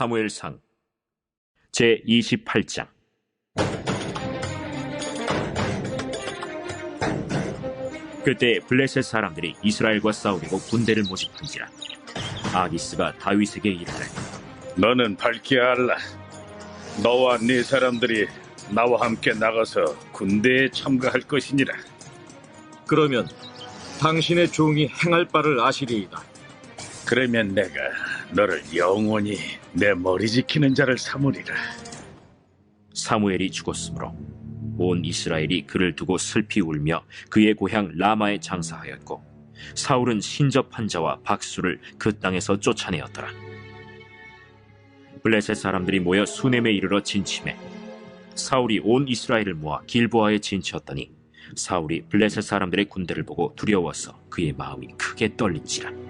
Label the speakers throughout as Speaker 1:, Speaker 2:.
Speaker 1: 사무엘상 제 28장 그때 블레셋 사람들이 이스라엘과 싸우려고 군대를 모집한지라 아기스가 다윗에게 이르되
Speaker 2: 너는 밝게 알라. 너와 네 사람들이 나와 함께 나가서 군대에 참가할 것이니라.
Speaker 3: 그러면 당신의 종이 행할 바를 아시리이다.
Speaker 2: 그러면 내가 너를 영원히 내 머리 지키는 자를 삼으리라.
Speaker 1: 사무엘이 죽었으므로 온 이스라엘이 그를 두고 슬피 울며 그의 고향 라마에 장사하였고 사울은 신접한 자와 박수를 그 땅에서 쫓아내었더라. 블레셋 사람들이 모여 수넴에 이르러 진침해 사울이 온 이스라엘을 모아 길보아에 진치었더니 사울이 블레셋 사람들의 군대를 보고 두려워서 그의 마음이 크게 떨린지라.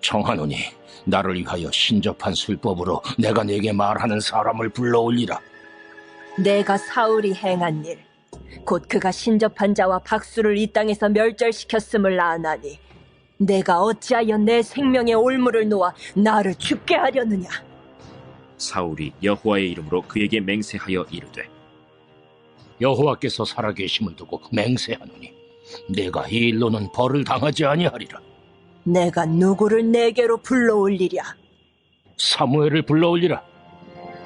Speaker 4: 청하노니 나를 위하여 신접한 술법으로 내가 네게 말하는 사람을 불러올리라.
Speaker 5: 내가 사울이 행한 일, 곧 그가 신접한 자와 박수를 이 땅에서 멸절시켰음을 아나니, 내가 어찌하여 내 생명의 올무를 놓아 나를 죽게 하려느냐?
Speaker 1: 사울이 여호와의 이름으로 그에게 맹세하여 이르되
Speaker 4: 여호와께서 살아계심을 두고 맹세하노니 내가 이 일로는 벌을 당하지 아니하리라.
Speaker 5: 내가 누구를 내게로 불러올리랴?
Speaker 4: 사무엘을 불러올리라.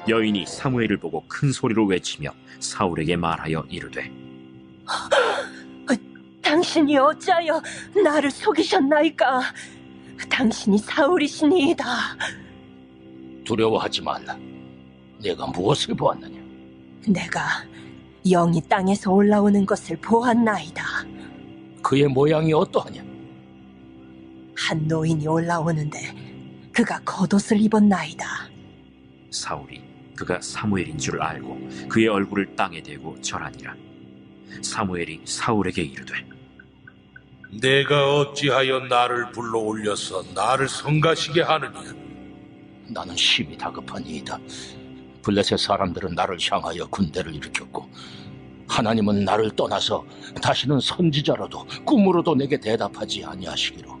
Speaker 1: 여인이 사무엘을 보고 큰 소리로 외치며 사울에게 말하여 이르되
Speaker 5: 당신이 어찌하여 나를 속이셨나이까? 당신이 사울이시니이다.
Speaker 4: 두려워하지 말라. 내가 무엇을 보았느냐?
Speaker 5: 내가 영이 땅에서 올라오는 것을 보았나이다.
Speaker 4: 그의 모양이 어떠하냐?
Speaker 5: 한 노인이 올라오는데 그가 겉옷을 입었나이다.
Speaker 1: 사울이 그가 사무엘인 줄 알고 그의 얼굴을 땅에 대고 절하니라 사무엘이 사울에게 이르되
Speaker 6: 내가 어찌하여 나를 불러 올려서 나를 성가시게 하느냐?
Speaker 4: 나는 심히 다급하니이다. 블레셋 사람들은 나를 향하여 군대를 일으켰고 하나님은 나를 떠나서 다시는 선지자로도 꿈으로도 내게 대답하지 아니하시기로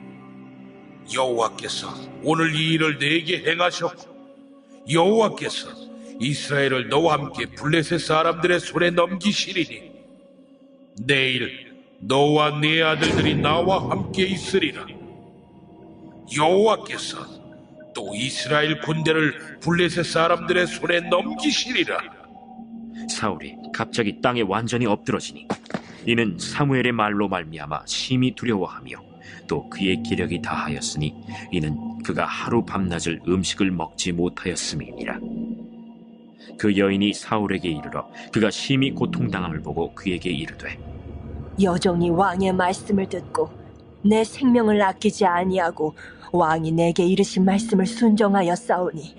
Speaker 6: 여호와께서 오늘 이 일을 내게 행하셨고 여호와께서 이스라엘을 너와 함께 블레셋 사람들의 손에 넘기시리니 내일 너와 네 아들들이 나와 함께 있으리라. 여호와께서 또 이스라엘 군대를 블레셋 사람들의 손에 넘기시리라.
Speaker 1: 사울이 갑자기 땅에 완전히 엎드러지니 이는 사무엘의 말로 말미암아 심히 두려워하며 또 그의 기력이 다하였으니 이는 그가 하루 밤낮을 음식을 먹지 못하였음이니라. 그 여인이 사울에게 이르러 그가 심히 고통당함을 보고 그에게 이르되
Speaker 5: 여종이 왕의 말씀을 듣고 내 생명을 아끼지 아니하고 왕이 내게 이르신 말씀을 순종하여 싸우니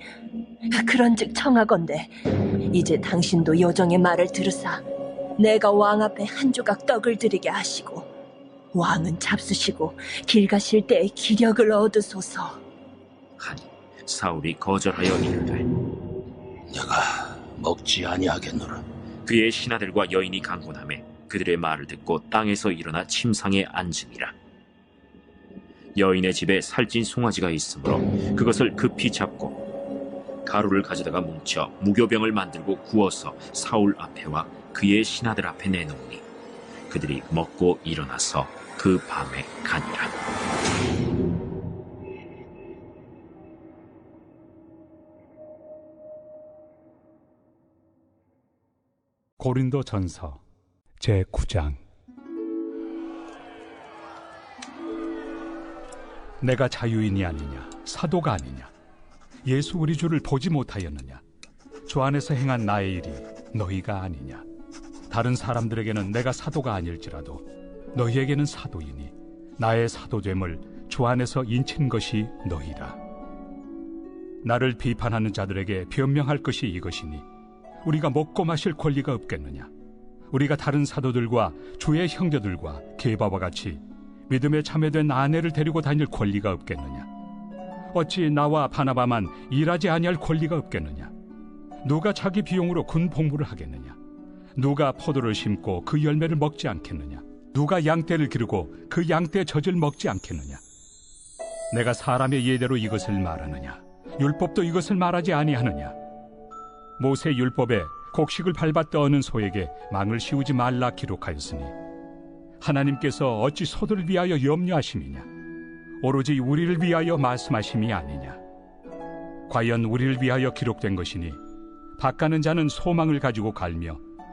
Speaker 5: 그런즉 청하건대 이제 당신도 여종의 말을 들으사 내가 왕 앞에 한 조각 떡을 드리게 하시고 왕은 잡수시고 길 가실 때에 기력을 얻으소서
Speaker 1: 하니 사울이 거절하여 이르되
Speaker 4: 내가 먹지 아니하겠노라.
Speaker 1: 그의 신하들과 여인이 강군함에 그들의 말을 듣고 땅에서 일어나 침상에 앉으니라. 여인의 집에 살찐 송아지가 있으므로 그것을 급히 잡고 가루를 가져다가 뭉쳐 무교병을 만들고 구워서 사울 앞에와 그의 신하들 앞에 내놓으니 그들이 먹고 일어나서 그 밤에 가니라.
Speaker 7: 고린도 전서 제9장 내가 자유인이 아니냐 사도가 아니냐 예수 우리 주를 보지 못하였느냐 주 안에서 행한 나의 일이 너희가 아니냐 다른 사람들에게는 내가 사도가 아닐지라도 너희에게는 사도이니 나의 사도됨을 주 안에서 인친 것이 너희라 나를 비판하는 자들에게 변명할 것이 이것이니 우리가 먹고 마실 권리가 없겠느냐? 우리가 다른 사도들과 주의 형제들과 게바와 같이 믿음에 참여된 아내를 데리고 다닐 권리가 없겠느냐? 어찌 나와 바나바만 일하지 아니할 권리가 없겠느냐? 누가 자기 비용으로 군 복무를 하겠느냐? 누가 포도를 심고 그 열매를 먹지 않겠느냐? 누가 양떼를 기르고 그 양떼 젖을 먹지 않겠느냐? 내가 사람의 예대로 이것을 말하느냐? 율법도 이것을 말하지 아니하느냐? 모세 율법에 곡식을 밟아 떠는 소에게 망을 씌우지 말라 기록하였으니 하나님께서 어찌 소들을 위하여 염려하심이냐 오로지 우리를 위하여 말씀하심이 아니냐 과연 우리를 위하여 기록된 것이니 밭가는 자는 소망을 가지고 갈며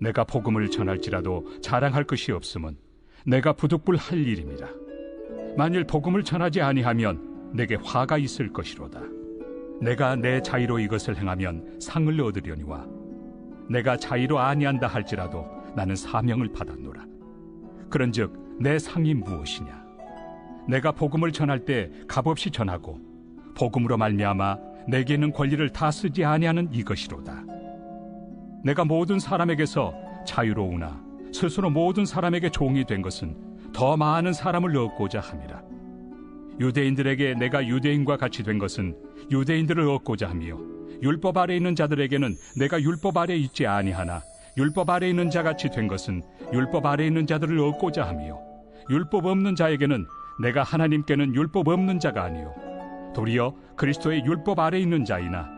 Speaker 7: 내가 복음을 전할지라도 자랑할 것이 없음은 내가 부득불할 일입니다 만일 복음을 전하지 아니하면 내게 화가 있을 것이로다 내가 내 자의로 이것을 행하면 상을 얻으려니와 내가 자의로 아니한다 할지라도 나는 사명을 받았노라. 그런즉 내 상이 무엇이냐? 내가 복음을 전할 때 값없이 전하고 복음으로 말미암아 내게 있는 권리를 다 쓰지 아니하는 이것이로다. 내가 모든 사람에게서 자유로우나 스스로 모든 사람에게 종이 된 것은 더 많은 사람을 얻고자 함이라. 유대인들에게 내가 유대인과 같이 된 것은 유대인들을 얻고자 하며 율법 아래 있는 자들에게는 내가 율법 아래 있지 아니하나 율법 아래 있는 자 같이 된 것은 율법 아래 있는 자들을 얻고자 하며 율법 없는 자에게는 내가 하나님께는 율법 없는 자가 아니요. 도리어 그리스도의 율법 아래 있는 자이나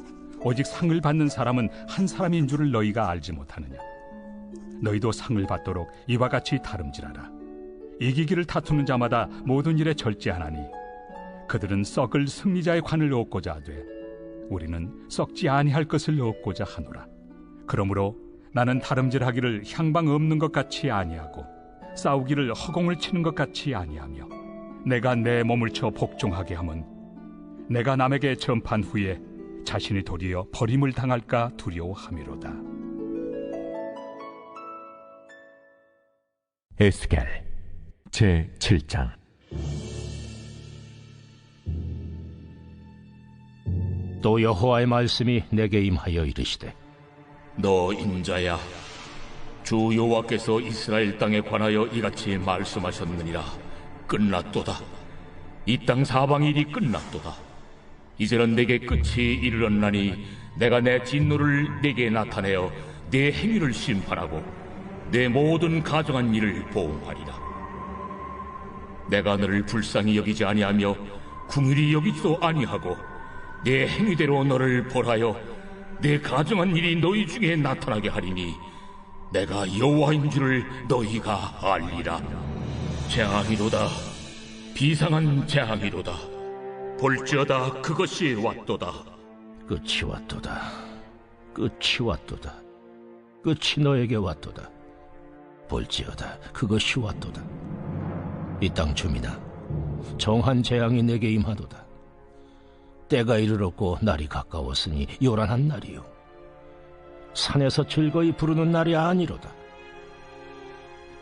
Speaker 7: 오직 상을 받는 사람은 한 사람인 줄을 너희가 알지 못하느냐? 너희도 상을 받도록 이와 같이 다름질하라. 이기기를 다투는 자마다 모든 일에 절제하나니 그들은 썩을 승리자의 관을 얻고자 하되 우리는 썩지 아니할 것을 얻고자 하노라. 그러므로 나는 다름질하기를 향방 없는 것 같이 아니하고 싸우기를 허공을 치는 것 같이 아니하며 내가 내 몸을 쳐 복종하게 함은 내가 남에게 전판 후에 자신이 도리어 버림을 당할까 두려워함이로다.
Speaker 8: 에스겔 제 7장.
Speaker 4: 또 여호와의 말씀이 내게 임하여 이르시되
Speaker 9: 너 인자야 주 여호와께서 이스라엘 땅에 관하여 이같이 말씀하셨느니라. 끝났도다. 이 땅 사방 일이 끝났도다 이제는 내게 끝이 이르렀나니 내가 내 진노를 내게 나타내어 내 행위를 심판하고 내 모든 가정한 일을 보응하리라 내가 너를 불쌍히 여기지 아니하며 궁일이 여기지도 아니하고 내 행위대로 너를 벌하여 내 가정한 일이 너희 중에 나타나게 하리니 내가 여호와인 줄을 너희가 알리라. 재앙이로다. 비상한 재앙이로다. 볼지어다 그것이 왔도다.
Speaker 4: 끝이 왔도다. 끝이 왔도다. 끝이 너에게 왔도다. 볼지어다. 그것이 왔도다. 이 땅 주민아, 정한 재앙이 내게 임하도다. 때가 이르렀고 날이 가까웠으니 요란한 날이요. 산에서 즐거이 부르는 날이 아니로다.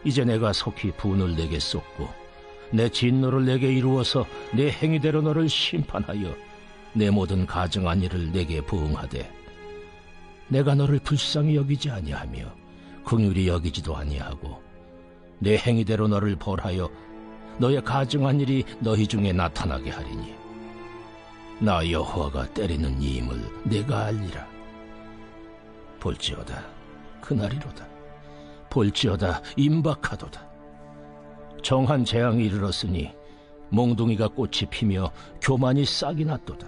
Speaker 4: 이제 내가 속히 분을 내게 쏟고 내 진노를 내게 이루어서 내 행위대로 너를 심판하여 내 모든 가증한 일을 내게 부응하되 내가 너를 불쌍히 여기지 아니하며 긍휼히 여기지도 아니하고 내 행위대로 너를 벌하여 너의 가증한 일이 너희 중에 나타나게 하리니 나 여호와가 때리는 이임을 내가 알리라. 볼지어다. 그날이로다. 볼지어다 임박하도다 정한 재앙이 이르렀으니 몽둥이가 꽃이 피며 교만이 싹이 났도다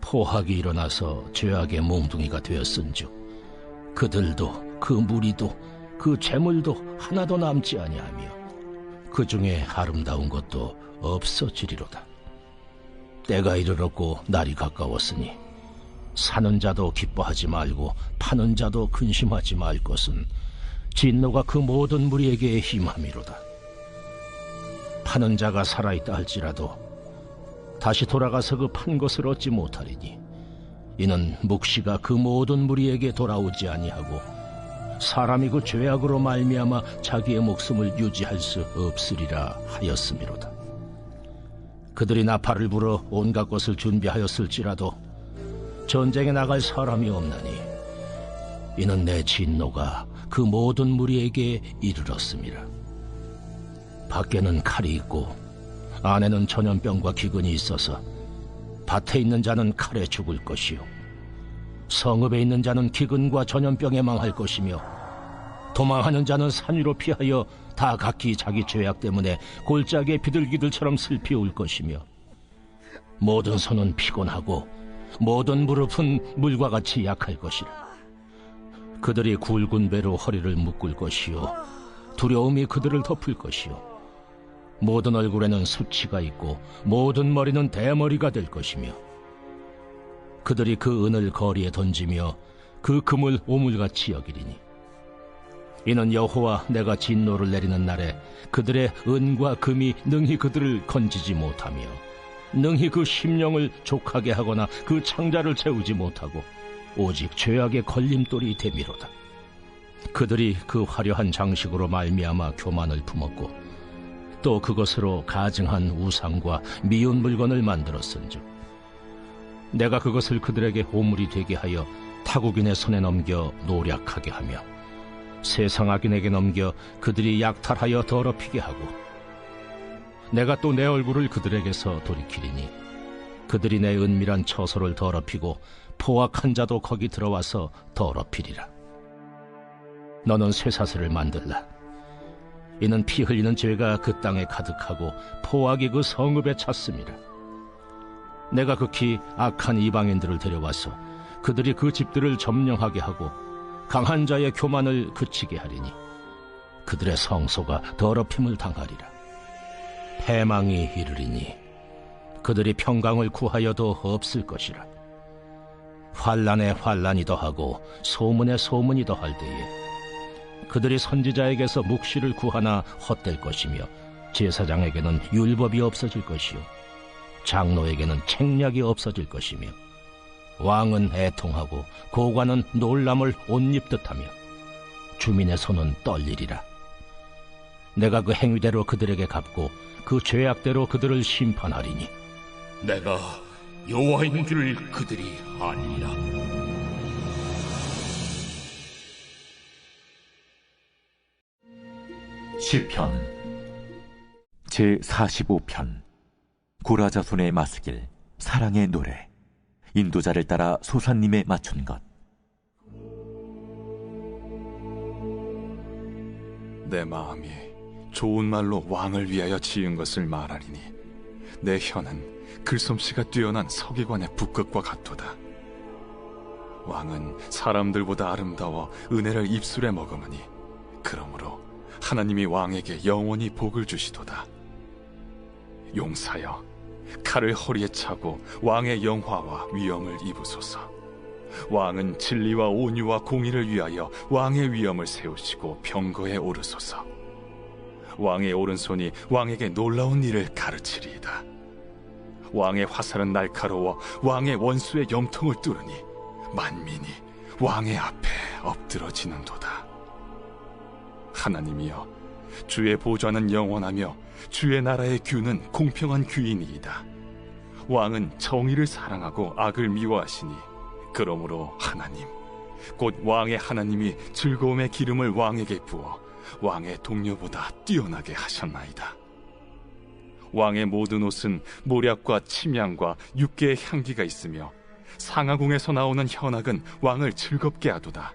Speaker 4: 포악이 일어나서 죄악의 몽둥이가 되었은즉 그들도 그 무리도 그 재물도 하나도 남지 아니하며 그 중에 아름다운 것도 없어지리로다 때가 이르렀고 날이 가까웠으니 사는 자도 기뻐하지 말고 파는 자도 근심하지 말 것은 진노가 그 모든 무리에게 힘함이로다. 파는 자가 살아있다 할지라도 다시 돌아가서 그 판 것을 얻지 못하리니 이는 묵시가 그 모든 무리에게 돌아오지 아니하고 사람이 그 죄악으로 말미암아 자기의 목숨을 유지할 수 없으리라 하였음이로다. 그들이 나팔을 불어 온갖 것을 준비하였을지라도 전쟁에 나갈 사람이 없나니 이는 내 진노가 그 모든 무리에게 이르렀습니다. 밖에는 칼이 있고 안에는 전염병과 기근이 있어서 밭에 있는 자는 칼에 죽을 것이요 성읍에 있는 자는 기근과 전염병에 망할 것이며 도망하는 자는 산 위로 피하여 다 각기 자기 죄악 때문에 골짜기에 비둘기들처럼 슬피 울 것이며 모든 손은 피곤하고 모든 무릎은 물과 같이 약할 것이라. 그들이 굵은 배로 허리를 묶을 것이요 두려움이 그들을 덮을 것이요 모든 얼굴에는 수치가 있고 모든 머리는 대머리가 될 것이며 그들이 그 은을 거리에 던지며 그 금을 오물같이 여기리니 이는 여호와 내가 진노를 내리는 날에 그들의 은과 금이 능히 그들을 건지지 못하며 능히 그 심령을 족하게 하거나 그 창자를 채우지 못하고 오직 죄악의 걸림돌이 되미로다. 그들이 그 화려한 장식으로 말미암아 교만을 품었고 또 그것으로 가증한 우상과 미운 물건을 만들었은즉 내가 그것을 그들에게 오물이 되게 하여 타국인의 손에 넘겨 노략하게 하며 세상 악인에게 넘겨 그들이 약탈하여 더럽히게 하고 내가 또 내 얼굴을 그들에게서 돌이키리니 그들이 내 은밀한 처소를 더럽히고 포악한 자도 거기 들어와서 더럽히리라. 너는 쇠사슬을 만들라 이는 피 흘리는 죄가 그 땅에 가득하고 포악이 그 성읍에 찼습니다 내가 극히 악한 이방인들을 데려와서 그들이 그 집들을 점령하게 하고 강한 자의 교만을 그치게 하리니 그들의 성소가 더럽힘을 당하리라. 패망이 이르리니 그들이 평강을 구하여도 없을 것이라. 환란에 환란이 더하고 소문에 소문이 더할 때에 그들이 선지자에게서 묵시를 구하나 헛될 것이며 제사장에게는 율법이 없어질 것이요 장로에게는 책략이 없어질 것이며 왕은 애통하고 고관은 놀람을 옷 입듯하며 주민의 손은 떨리리라. 내가 그 행위대로 그들에게 갚고 그 죄악대로 그들을 심판하리니
Speaker 9: 내가 여호와인 줄 그들이 아니라.
Speaker 8: 시편 제 45편 고라자손의 마스길 사랑의 노래 인도자를 따라 소산님에 맞춘 것
Speaker 10: 내 마음이 좋은 말로 왕을 위하여 지은 것을 말하리니 내 혀는 글솜씨가 뛰어난 서기관의 북극과 같도다. 왕은 사람들보다 아름다워 은혜를 입술에 머금으니 그러므로 하나님이 왕에게 영원히 복을 주시도다. 용사여 칼을 허리에 차고 왕의 영화와 위엄을 입으소서. 왕은 진리와 온유와 공의를 위하여 왕의 위엄을 세우시고 병거에 오르소서. 왕의 오른손이 왕에게 놀라운 일을 가르치리이다. 왕의 화살은 날카로워 왕의 원수의 염통을 뚫으니 만민이 왕의 앞에 엎드러지는도다 하나님이여 주의 보좌는 영원하며 주의 나라의 규는 공평한 규이니이다. 왕은 정의를 사랑하고 악을 미워하시니 그러므로 하나님 곧 왕의 하나님이 즐거움의 기름을 왕에게 부어 왕의 동료보다 뛰어나게 하셨나이다. 왕의 모든 옷은 모략과 침향과 육개의 향기가 있으며 상하궁에서 나오는 현악은 왕을 즐겁게 하도다.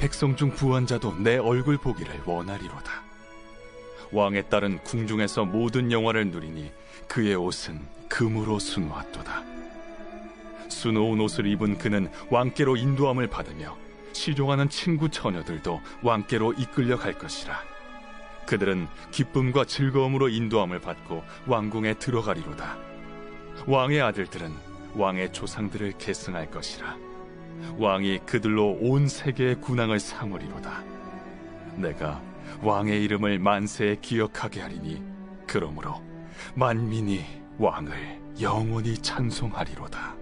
Speaker 10: 백성 중 부원자도 내 얼굴 보기를 원하리로다. 왕의 딸은 궁중에서 모든 영화를 누리니 그의 옷은 금으로 수놓았도다. 수놓은 옷을 입은 그는 왕께로 인도함을 받으며 시종하는 친구 처녀들도 왕께로 이끌려 갈 것이라. 그들은 기쁨과 즐거움으로 인도함을 받고 왕궁에 들어가리로다. 왕의 아들들은 왕의 조상들을 계승할 것이라. 왕이 그들로 온 세계의 군왕을 삼으리로다. 내가 왕의 이름을 만세에 기억하게 하리니 그러므로 만민이 왕을 영원히 찬송하리로다.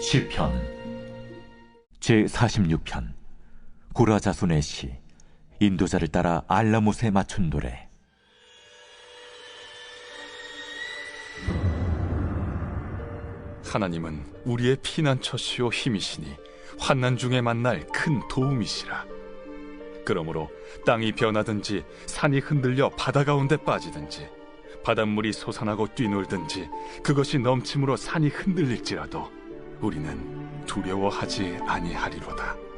Speaker 8: 시편 제 46편 고라 자손의 시 인도자를 따라 알라못에 맞춘 노래
Speaker 10: 하나님은 우리의 피난처시오 힘이시니 환난 중에 만날 큰 도움이시라. 그러므로 땅이 변하든지 산이 흔들려 바다 가운데 빠지든지 바닷물이 솟아나고 뛰놀든지 그것이 넘침으로 산이 흔들릴지라도 우리는 두려워하지 아니하리로다.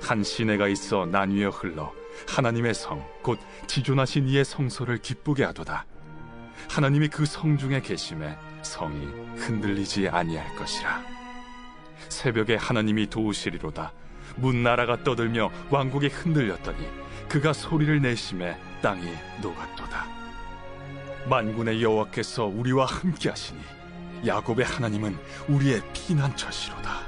Speaker 10: 한 시내가 있어 나뉘어 흘러 하나님의 성 곧 지존하신 이의 성소를 기쁘게 하도다. 하나님이 그 성 중에 계심에 성이 흔들리지 아니할 것이라. 새벽에 하나님이 도우시리로다. 문 나라가 떠들며 왕국이 흔들렸더니 그가 소리를 내심에 땅이 녹았도다. 만군의 여호와께서 우리와 함께 하시니 야곱의 하나님은 우리의 피난처시로다.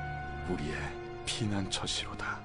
Speaker 10: 우리의 피난처시로다.